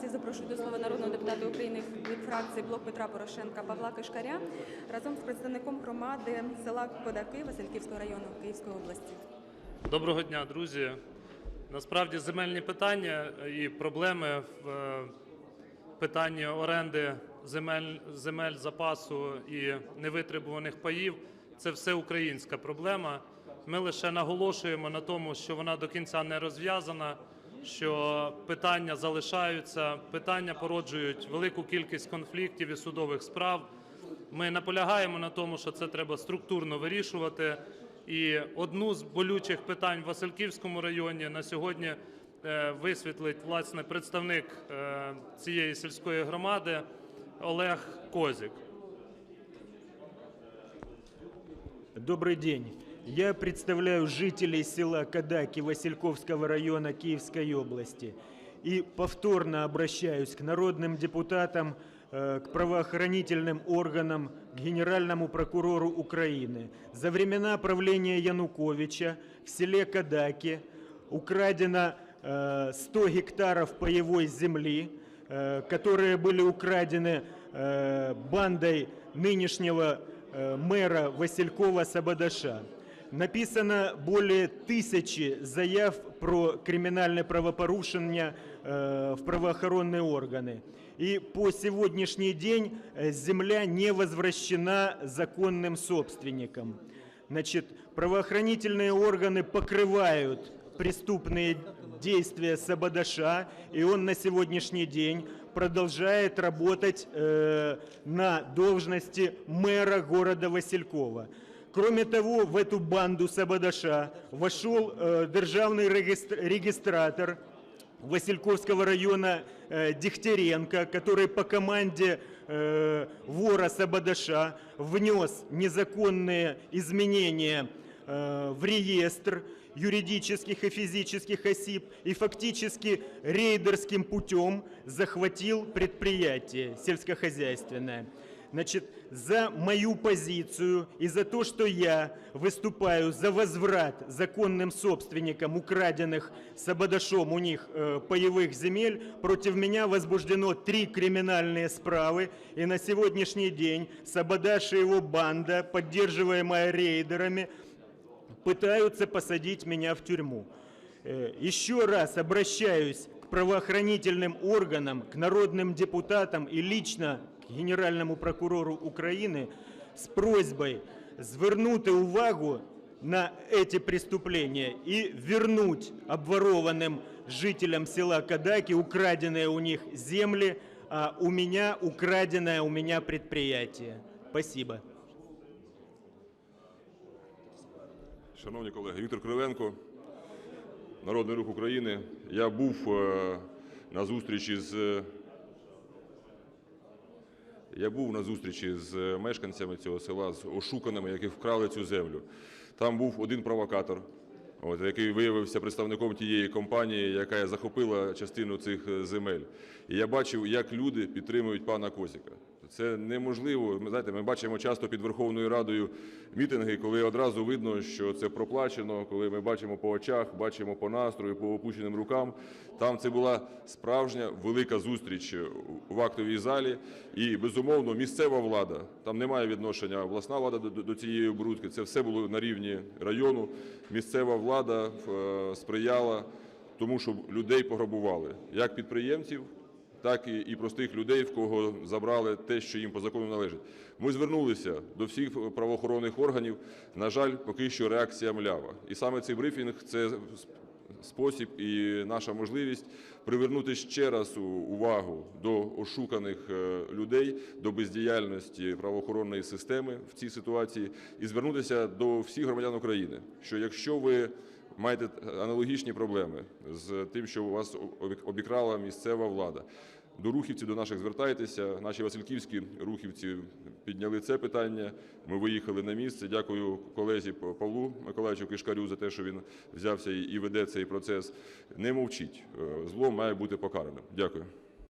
гості запрошую до слова народного депутата України від фракції Блок Петра Порошенка Павла Кишкаря разом з представником громади села Кодаки Васильківського району Київської області. Доброго дня, друзі. Насправді земельні питання і проблеми в е, питанні оренди земель, земель запасу і невитребуваних паїв це все українська проблема. Ми лише наголошуємо на тому, що вона до кінця не розв'язана, що питання залишаються, питання породжують велику кількість конфліктів і судових справ. Ми наполягаємо на тому, що це треба структурно вирішувати. І одну з болючих питань в Васильківському районі на сьогодні е, висвітлить власне представник е, цієї сільської громади Олег Козік. Добрый день. Я представляю жителей села Кадаки Васильковского района Киевской области. И повторно обращаюсь к народным депутатам, э, к правоохранительным органам, к генеральному прокурору Украины. За времена правления Януковича в селе Кадаки украдено э, 100 гектаров паевой земли, э, которые были украдены э, бандой нынешнего э, мэра Василькова Сабадаша. Написано более тысячи заяв про криминальное правопорушение э, в правоохранные органы. И по сегодняшний день э, земля не возвращена законным собственникам. Значит, правоохранительные органы покрывают преступные действия Сабадаша, и он на сегодняшний день продолжает работать э, на должности мэра города Василькова. Кроме того, в эту банду Сабадаша вошел э, державный регистр- регистратор Васильковского района э, Дегтяренко, который по команде э, вора Сабадаша внес незаконные изменения э, в реестр юридических и физических осіб и фактически рейдерским путем захватил предприятие сельскохозяйственное. Значит, за мою позицию и за то, что я выступаю за возврат законным собственникам украденных Сабадашом у них э, паевых земель, против меня возбуждено три криминальные справы. И на сегодняшний день Сабадаш и его банда, поддерживаемая рейдерами, пытаются посадить меня в тюрьму. Э, Еще раз обращаюсь правоохранительным органам, к народным депутатам и лично Генеральному прокурору України з просьбой звернути увагу на эти преступления и вернуть обворованным жителям села Кадаки украденные у них земли, а у меня украденное у меня предприятие. Спасибо. Шановні колеги, Віктор Кривенко, Народний рух України. Я був е, на зустрічі з я був на зустрічі з мешканцями цього села, з ошуканими, які вкрали цю землю. Там був один провокатор, от, який виявився представником тієї компанії, яка захопила частину цих е, земель. І я бачив, як люди підтримують пана Козіка. Це неможливо. Ми знаєте, ми бачимо часто під Верховною Радою мітинги, коли одразу видно, що це проплачено, коли ми бачимо по очах, бачимо по настрою, по опущеним рукам. Там це була справжня велика зустріч в актовій залі. І безумовно, місцева влада там немає відношення обласна влада до- до цієї оборудки. Це все було на рівні району. Місцева влада е, сприяла тому, щоб людей пограбували, як підприємців, так і, і простих людей, в кого забрали те, що їм по закону належить. Ми звернулися до всіх правоохоронних органів. На жаль, поки що реакція млява. І саме цей брифінг це спосіб і наша можливість привернути ще раз увагу до ошуканих е, людей, до бездіяльності правоохоронної системи в цій ситуації і звернутися до всіх громадян України, що якщо ви маєте аналогічні проблеми з тим, що у вас обі- обікрала місцева влада. До рухівців до наших звертайтеся. Наші васильківські рухівці підняли це питання. Ми виїхали на місце. Дякую колезі Павлу Миколаївичу Кишкарю за те, що він взявся і веде цей процес. Не мовчіть. Е, Зло має бути покараним. Дякую.